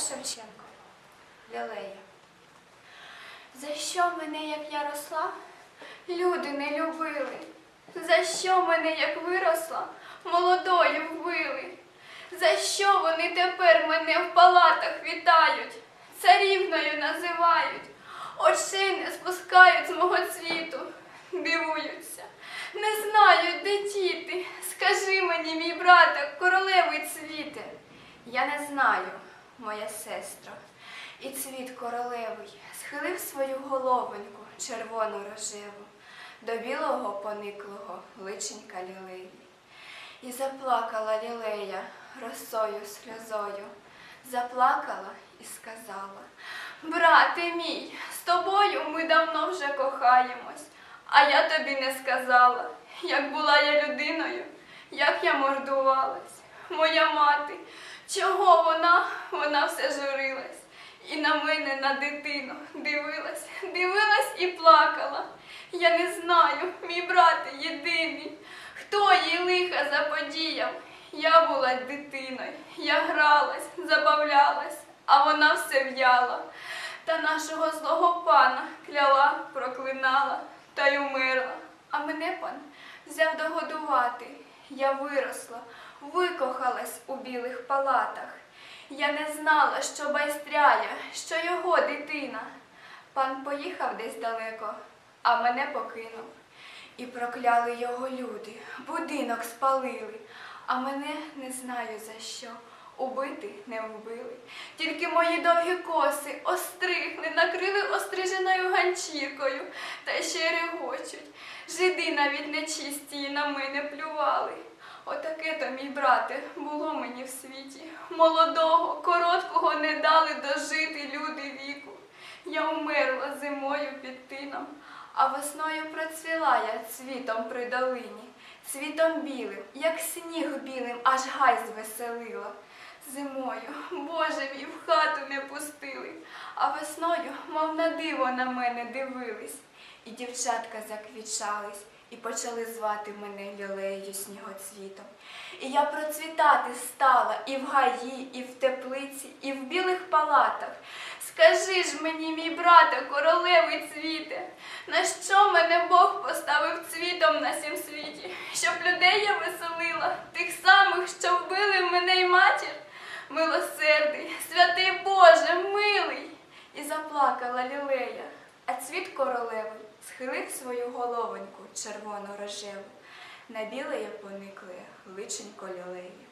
Шевченко. Лілея. За що мене, як я росла, люди не любили? За що мене, як виросла, молодою вбили? За що вони тепер мене в палатах вітають, царівною називають, очей не спускають з мого цвіту, дивуються, не знають, де діти. Скажи мені, мій брате, королевий цвіте. Я не знаю, моя сестро, і цвіт королевий схилив свою головоньку червону рожеву до білого пониклого личенька лілеї. І заплакала лілея росою сльозою, заплакала і сказала, брате мій, з тобою ми давно вже кохаємось, а я тобі не сказала, як була я людиною, як я мордувалась, моя мати, чого вона, вона все журилась. І на мене, на дитину, дивилась, дивилась і плакала. Я не знаю, мій брате єдиний, хто їй лиха заподіяв. Я була дитиною, я гралась, забавлялась, а вона все в'яла. Та нашого злого пана кляла, проклинала та й умерла. А мене пан взяв догодувати. Я виросла, викохалась у білих палатах. Я не знала, що байстряє, що його дитина. Пан поїхав десь далеко, а мене покинув. І прокляли його люди, будинок спалили, а мене не знаю за що. Убити не вбили. Тільки мої довгі коси остригли, накрили остриженою ганчіркою, та ще регочуть. Жиди навіть нечисті на мене плювали. Отаке то, мій брате, було мені в світі. Молодого, короткого не дали дожити люди віку. Я умерла зимою під тином, а весною процвіла я цвітом при долині, цвітом білим, як сніг білим, аж гай звеселила. Зимою, Боже мій, в хату не пустили, а весною, мов на диво на мене дивились. І дівчатка заквічались, і почали звати мене лілеєю снігоцвітом. І я процвітати стала і в гаї, і в теплиці, і в білих палатах. Скажи ж мені, мій брате, королевий цвіте, на що мене Бог поставив цвітом на сім світі, щоб людей я веселила, тих самих, що вбили мене й матір? Милосердий, святий Боже, милий. І заплакала лілея, а цвіт королевий схилив свою головоньку червоно рожеву. На білеє поникле личенько лілеї.